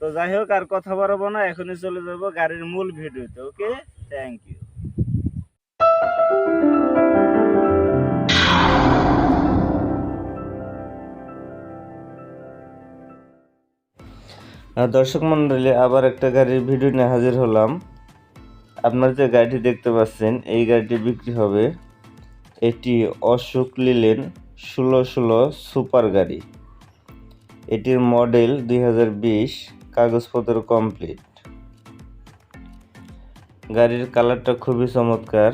তো যাই হোক, আর কথা বাড়াবো না, এখনই চলে যাব গাড়ির মূল ভিডিওতে, ওকে? থ্যাংক ইউ দর্শক মন্ডলী, আবার একটা গাড়ির ভিডিও নিয়ে হাজির হলাম। আপনারা যে গাড়িটি দেখতে পাচ্ছেন, এই গাড়িটি বিক্রি হবে এটি অশোক লিলেন ষোলো ষোলো সুপার গাড়ি। এটির মডেল দুই হাজার বিশ। কাগজপত্র কমপ্লিট গাড়ির কালারটা খুবই চমৎকার।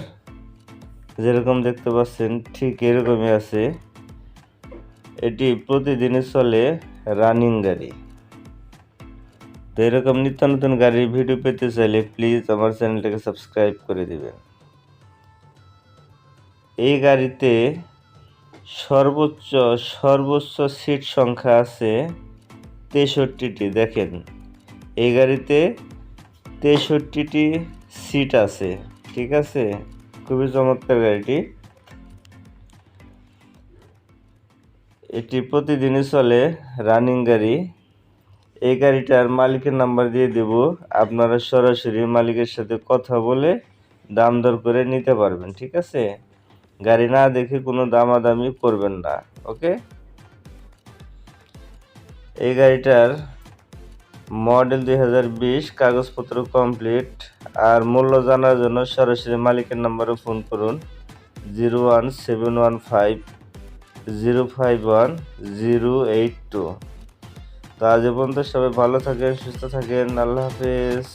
যেরকম দেখতে পাচ্ছেন, ঠিক এরকমই আছে। এটি প্রতিদিনই চলে রানিং গাড়ি। তো এরকম নিত্য নতুন গাড়ির ভিডিও পেতে চাইলে প্লিজ আমার চ্যানেলটাকে সাবস্ক্রাইব করে দিবেন। এই গাড়িতে সর্বোচ্চ সর্বোচ্চ সিট সংখ্যা আছে তেষট্টিটি, দেখেন। এই গাড়িতে তেষট্টিটি সিট আছে, ঠিক আছে? খুবই চমৎকার গাড়িটি। এটি প্রতিদিনই চলে রানিং গাড়ি। এই গাড়িটার মালিকের নাম্বার দিয়ে দেব। আপনারা সরাসরি মালিকের সাথে কথা বলে দাম দর করে নিতে পারবেন, ঠিক আছে? গাড়ি না দেখে কোনো দামাদামি করবেন না ওকে এই গাড়িটার মডেল দুই হাজার বিশ, কাগজপত্র কমপ্লিট আর মূল্য জানার জন্য সরাসরি মালিকের নাম্বারে ফোন করুন। Zero one seven one five, zero five one, zero eight two. তো আজ পর্যন্ত সবাই ভালো থাকেন, সুস্থ থাকেন, আল্লাহ হাফেজ।